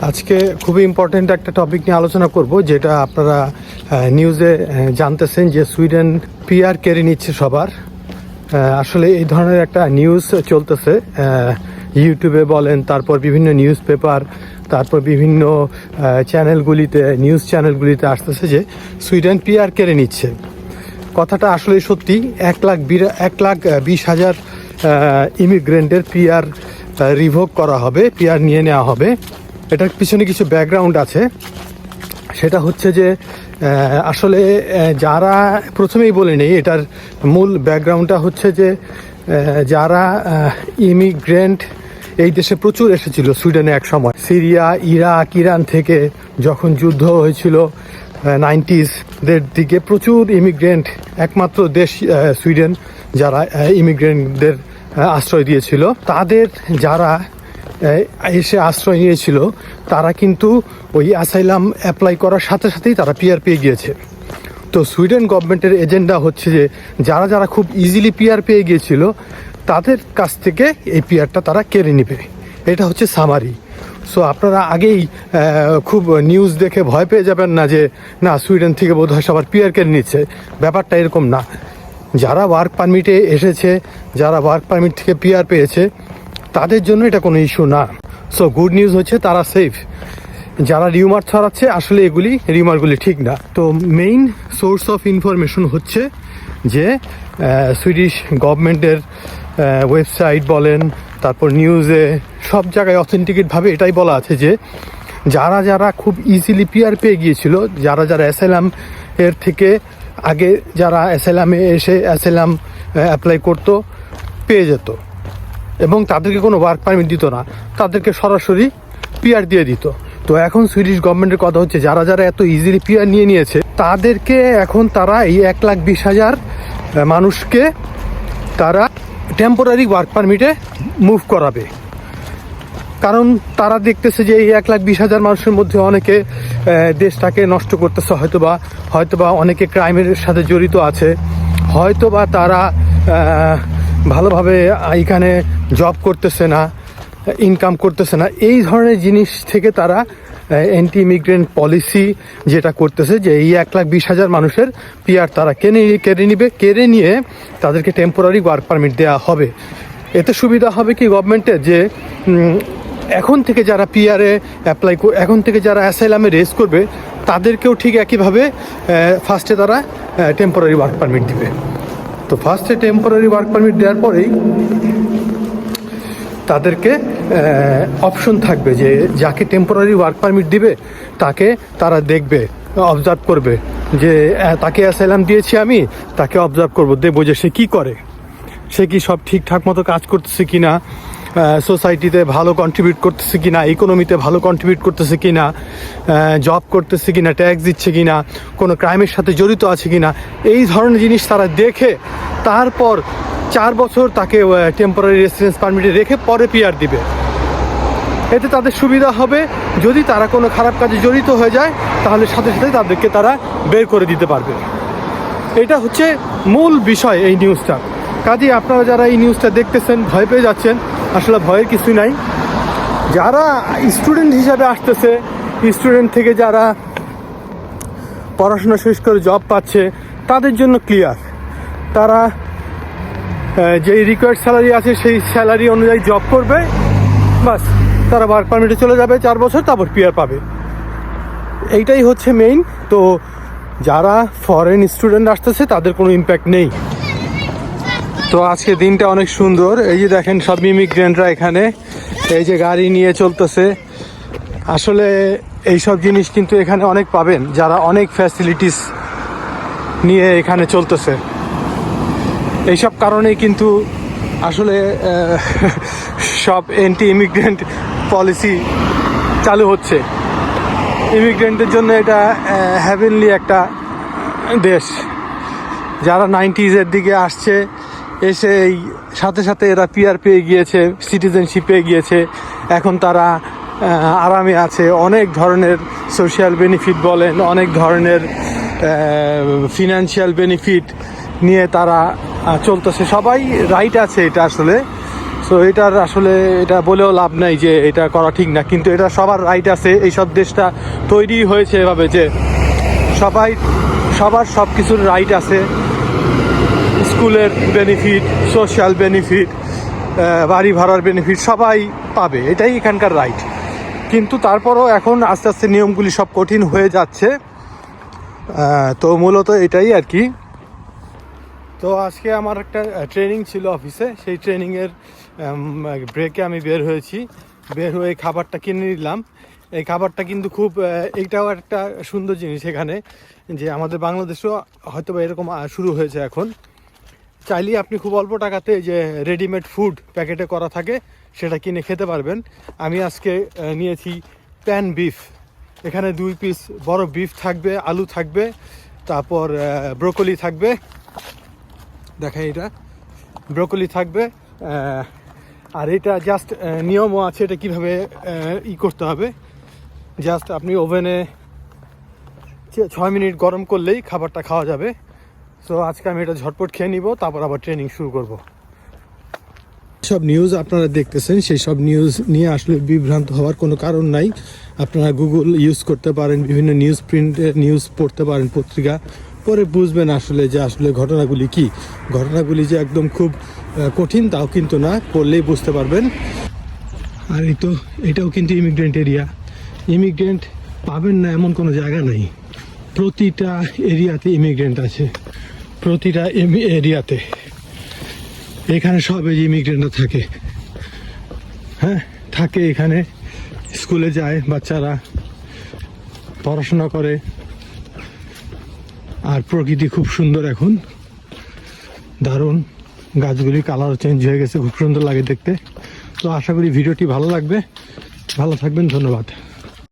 আজকে খুবই ইম্পর্টেন্ট একটা টপিক নিয়ে আলোচনা করব, যেটা আপনারা নিউজে জানতেছেন যে সুইডেন পিআর কেড়ে নিচ্ছে সবার। আসলে এই ধরনের একটা নিউজ চলতেছে ইউটিউবে বলেন, তারপর বিভিন্ন নিউজ পেপার তারপর বিভিন্ন চ্যানেলগুলিতে নিউজ চ্যানেলগুলিতে আসতেছে যে সুইডেন পিআর কেড়ে নিচ্ছে। কথাটা আসলে সত্যি, এক লাখ এক লাখ বিশ হাজার ইমিগ্রেন্টের পিআর রিভোক করা হবে পিআর নিয়ে নেওয়া হবে। এটার পিছনে কিছু ব্যাকগ্রাউন্ড আছে। সেটা হচ্ছে যে আসলে যারা প্রথমেই বলে নেই, এটার মূল ব্যাকগ্রাউন্ডটা হচ্ছে যে যারা ইমিগ্রেন্ট এই দেশে প্রচুর এসেছিল সুইডেনে এক সময়। সিরিয়া, ইরাক, ইরান থেকে যখন যুদ্ধ হয়েছিল নাইনটিসদের দিকে প্রচুর ইমিগ্রেন্ট একমাত্র দেশ সুইডেন, যারা ইমিগ্রেন্টদের আশ্রয় দিয়েছিল। তাদের যারা এসে আশ্রয় নিয়েছিল, তারা কিন্তু ওই অ্যাসাইলাম অ্যাপ্লাই করার সাথে সাথেই তারা পিআর পেয়ে গিয়েছে। তো সুইডেন গভর্নমেন্টের এজেন্ডা হচ্ছে যে, যারা যারা খুব ইজিলি পিআর পেয়ে গিয়েছিল, তাদের কাছ থেকে এই পিআরটা তারা কেড়ে নেবে। এটা হচ্ছে সামারি সো আপনারা আগেই খুব নিউজ দেখে ভয় পেয়ে যাবেন না যে, না সুইডেন থেকে বোধহয় সবার পিআর কেড়ে নিচ্ছে। ব্যাপারটা এরকম না। যারা ওয়ার্ক পারমিটে এসেছে, যারা ওয়ার্ক পারমিট থেকে পিআর পেয়েছে তাদের জন্য এটা কোনো ইস্যু না। সো গুড নিউজ হচ্ছে তারা সেফ যারা রিউমার ছড়াচ্ছে, আসলে এগুলি রিউমারগুলি ঠিক না। তো মেইন সোর্স অফ ইনফরমেশন হচ্ছে যে সুইডিশ গভর্নমেন্টের ওয়েবসাইট বলেন, তারপর নিউজে সব জায়গায় অথেন্টিকেটভাবে এটাই বলা আছে যে, যারা যারা খুব ইজিলি পিআর পেয়ে গিয়েছিল, যারা যারা অ্যাসাইলাম এর থেকে আগে যারা অ্যাসাইলামে এসে অ্যাসাইলাম অ্যাপ্লাই করতো, পেয়ে যেত। এবং তাদেরকে কোনো ওয়ার্ক পারমিট দিত না। তাদেরকে সরাসরি পিআর দিয়ে দিত। তো এখন সুইডিশ গভর্নমেন্টের কথা হচ্ছে, যারা যারা এত ইজিলি পিআর নিয়ে নিয়েছে, তাদেরকে এখন তারা এই এক লাখ বিশ হাজার মানুষকে তারা টেম্পোরারি ওয়ার্ক পারমিটে মুভ করাবে। কারণ তারা দেখতেছে যে এই এক লাখ বিশ হাজার মানুষের মধ্যে অনেকে দেশটাকে নষ্ট করতেছে হয়তো হয়তোবা হয়তোবা অনেকে ক্রাইমের সাথে জড়িত আছে। হয়তোবা তারা ভালোভাবে এখানে জব করতেছে না ইনকাম করতেছে না, এই ধরনের জিনিস থেকে তারা অ্যান্টি ইমিগ্রেন্ট পলিসি যেটা করতেছে যে এই এক লাখ বিশ হাজার মানুষের পিআর তারা কেনে, কেড়ে নিবে, কেড়ে নিয়ে তাদেরকে টেম্পোরারি ওয়ার্ক পারমিট দেওয়া হবে। এতে সুবিধা হবে কি গভর্নমেন্টের যে এখন থেকে যারা পিআরএ অ্যাপ্লাই এখন থেকে যারা অ্যাসাইলামে রেস করবে, তাদেরকেও ঠিক একইভাবে ফার্স্টে তারা টেম্পোরারি ওয়ার্ক পারমিট দিবে। তো ফার্স্টে টেম্পোরারি ওয়ার্ক পারমিট দেওয়ার পরেই তাদেরকে অপশন থাকবে যে যাকে টেম্পোরারি ওয়ার্ক পারমিট দিবে, তাকে তারা দেখবে অবজার্ভ করবে যে তাকে অ্যাসাইলাম দিয়েছি আমি, তাকে অবজার্ভ করব, দেখব যে সে কী করে, সে কি সব ঠিকঠাক মতো কাজ করতেছে কিনা। সোসাইটিতে ভালো কন্ট্রিবিউট করতেছে কি না ইকোনমিতে ভালো কন্ট্রিবিউট করতেছে কি না জব করতেছে কি না ট্যাক্স দিচ্ছে কি না কোনো ক্রাইমের সাথে জড়িত আছে কি না এই ধরনের জিনিস তারা দেখে তারপর চার বছর তাকে টেম্পোরারি রেসিডেন্স পারমিটে রেখে পরে পিআর দিবে। এতে তাদের সুবিধা হবে, যদি তারা কোনো খারাপ কাজে জড়িত হয়ে যায়, তাহলে সাথে সাথে তাদেরকে তারা বের করে দিতে পারবে। এটা হচ্ছে মূল বিষয় এই নিউজটা কাজে আপনারা যারা এই নিউজটা দেখতেছেন, ভয় পেয়ে যাচ্ছেন, আসলে ভয়ের কিছুই নাই। যারা স্টুডেন্ট হিসাবে আসতেছে স্টুডেন্ট থেকে যারা পড়াশোনা শেষ করে জব পাচ্ছে, তাদের জন্য ক্লিয়ার তারা যেই রিকোয়ার্ড স্যালারি আছে, সেই স্যালারি অনুযায়ী জব করবে। বাস, তারা ওয়ার্ক পারমিটে চলে যাবে, চার বছর, তারপর পিআর পাবে। এইটাই হচ্ছে মেইন তো যারা ফরেন স্টুডেন্ট আসতেছে, তাদের কোনো ইম্প্যাক্ট নেই। তো আজকে দিনটা অনেক সুন্দর। এই যে দেখেন, সব ইমিগ্রেন্টরা এখানে। এই যে গাড়ি নিয়ে চলতেছে। আসলে এই সব জিনিস কিন্তু এখানে অনেক পাবেন, যারা অনেক ফ্যাসিলিটিস নিয়ে এখানে চলতেছে। এইসব কারণেই কিন্তু আসলে সব অ্যান্টি ইমিগ্রেন্ট পলিসি চালু হচ্ছে। ইমিগ্রেন্টের জন্য এটা হ্যাভেনলি একটা দেশ। যারা নাইনটিজের দিকে আসছে এসে সাথে সাথে এরা পিআর পেয়ে গিয়েছে সিটিজেনশিপ পেয়ে গিয়েছে। এখন তারা আরামে আছে। অনেক ধরনের সোশ্যাল বেনিফিট বলেন, অনেক ধরনের ফিনান্সিয়াল বেনিফিট নিয়ে তারা চলতেছে। সবাই রাইট আছে এটা আসলে। সো এটার আসলে এটা বলেও লাভ নাই যে এটা করা ঠিক না। কিন্তু এটা সবার রাইট আছে। এইসব দেশটা তৈরি হয়েছে এভাবে যে সবাই, সবার সব কিছুর রাইট আছে। স্কুলের বেনিফিট সোশ্যাল বেনিফিট বাড়ি ভাড়ার বেনিফিট সবাই পাবে, এটাই এখানকার রাইট কিন্তু তারপরও এখন আস্তে আস্তে নিয়মগুলি সব কঠিন হয়ে যাচ্ছে। তো মূলত এটাই আর কি। তো আজকে আমার একটা ট্রেনিং ছিল অফিসে সেই ট্রেনিংয়ের ব্রেকে আমি বের হয়েছি। বের হয়ে খাবারটা কিনে নিলাম। এই খাবারটা কিন্তু খুব এইটাও একটা সুন্দর জিনিস এখানে, যে আমাদের বাংলাদেশেও হয়তো বা এরকম শুরু হয়েছে এখন। চাইলেই আপনি খুব অল্প টাকাতে যে রেডিমেড ফুড প্যাকেটে করা থাকে, সেটা কিনে খেতে পারবেন। আমি আজকে নিয়েছি প্যান বিফ এখানে দুই পিস বড় বিফ থাকবে, আলু থাকবে, তারপর ব্রোকলি থাকবে। দেখাই এটা। ব্রোকলি থাকবে আর এটা জাস্ট নিয়মও আছে এটা কীভাবে ই করতে হবে। জাস্ট আপনি ওভেনে ছয় মিনিট গরম করলেই খাবারটা খাওয়া যাবে। সো আজকে আমি এটা ঝটপট খেয়ে নিব, তারপর আবার ট্রেনিং শুরু করব। সব নিউজ আপনারা দেখতেছেন, সেই সব নিউজ নিয়ে আসলে বিভ্রান্ত হওয়ার কোনো কারণ নাই। আপনারা গুগল ইউজ করতে পারেন, বিভিন্ন নিউজ প্রিন্ট নিউজ পড়তে পারেন পত্রিকা। পরে বুঝবেন আসলে যে আসলে ঘটনাগুলি কি। ঘটনাগুলি যে একদম খুব কঠিন, তাও কিন্তু না পড়লেই বুঝতে পারবেন। আর এই তো, এটাও কিন্তু ইমিগ্রেন্ট এরিয়া ইমিগ্রেন্ট পাবেন না এমন কোনো জায়গা নাই। প্রতিটা এরিয়াতে ইমিগ্রেন্ট আছে। প্রতিটা এরিয়াতে। এখানে সব এই ইমিগ্রেন্টরা থাকে। হ্যাঁ? থাকে এখানে। স্কুলে যায় বাচ্চারা। পড়াশোনা করে। আর প্রকৃতি খুব সুন্দর এখন। দারুণ। গাছগুলি কালার চেঞ্জ হয়ে গেছে। খুব সুন্দর লাগে দেখতে। তো আশা করি ভিডিওটি ভালো লাগবে। ভালো থাকবেন, ধন্যবাদ।